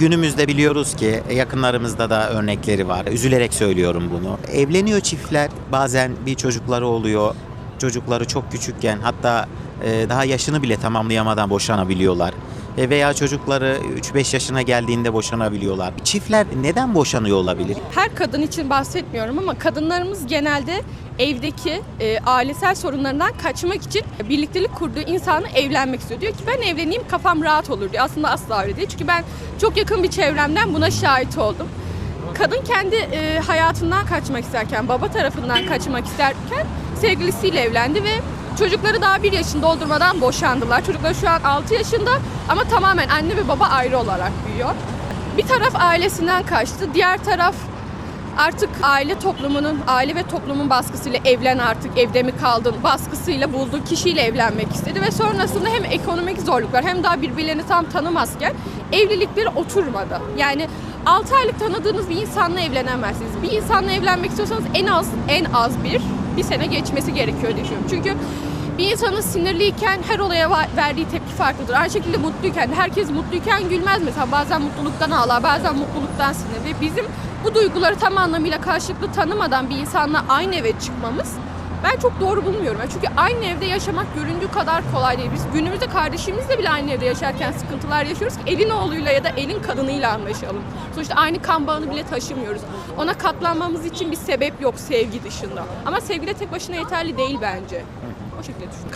Günümüzde biliyoruz ki yakınlarımızda da örnekleri var. Üzülerek söylüyorum bunu. Evleniyor çiftler. Bazen bir çocukları oluyor. Çocukları çok küçükken hatta e, daha yaşını bile tamamlayamadan boşanabiliyorlar. E, veya çocukları 3-5 yaşına geldiğinde boşanabiliyorlar. Çiftler neden boşanıyor olabilir? Her kadın için bahsetmiyorum ama kadınlarımız genelde evdeki e, ailesel sorunlarından kaçmak için birliktelik kurduğu insanla evlenmek istiyor. Diyor ki ben evleneyim kafam rahat olur diyor. Aslında asla öyle değil. Çünkü ben çok yakın bir çevremden buna şahit oldum. Kadın kendi e, hayatından kaçmak isterken, baba tarafından kaçmak isterken sevgilisiyle evlendi ve çocukları daha bir yaşını doldurmadan boşandılar. Çocukları şu an 6 yaşında ama tamamen anne ve baba ayrı olarak büyüyor. Bir taraf ailesinden kaçtı, diğer taraf artık aile toplumunun, aile ve toplumun baskısıyla evlen artık, evde mi kaldın baskısıyla bulduğu kişiyle evlenmek istedi ve sonrasında hem ekonomik zorluklar hem daha birbirlerini tam tanımazken evlilikleri oturmadı. Yani 6 aylık tanıdığınız bir insanla evlenemezsiniz. Bir insanla evlenmek istiyorsanız en az en az bir bir sene geçmesi gerekiyor diye düşünüyorum. Çünkü bir insanın sinirliyken her olaya verdiği tepki farklıdır. Aynı şekilde mutluyken, herkes mutluyken gülmez mesela. Bazen mutluluktan ağlar, bazen mutluluktan sinir. Ve bizim bu duyguları tam anlamıyla karşılıklı tanımadan bir insanla aynı eve çıkmamız ben çok doğru bulmuyorum. Çünkü aynı evde yaşamak göründüğü kadar kolay değil. Biz günümüzde kardeşimizle bile aynı evde yaşarken sıkıntılar yaşıyoruz ki elin oğluyla ya da elin kadınıyla anlaşalım. Sonuçta aynı kan bağını bile taşımıyoruz. Ona katlanmamız için bir sebep yok sevgi dışında. Ama sevgi de tek başına yeterli değil bence. O şekilde düşünüyorum.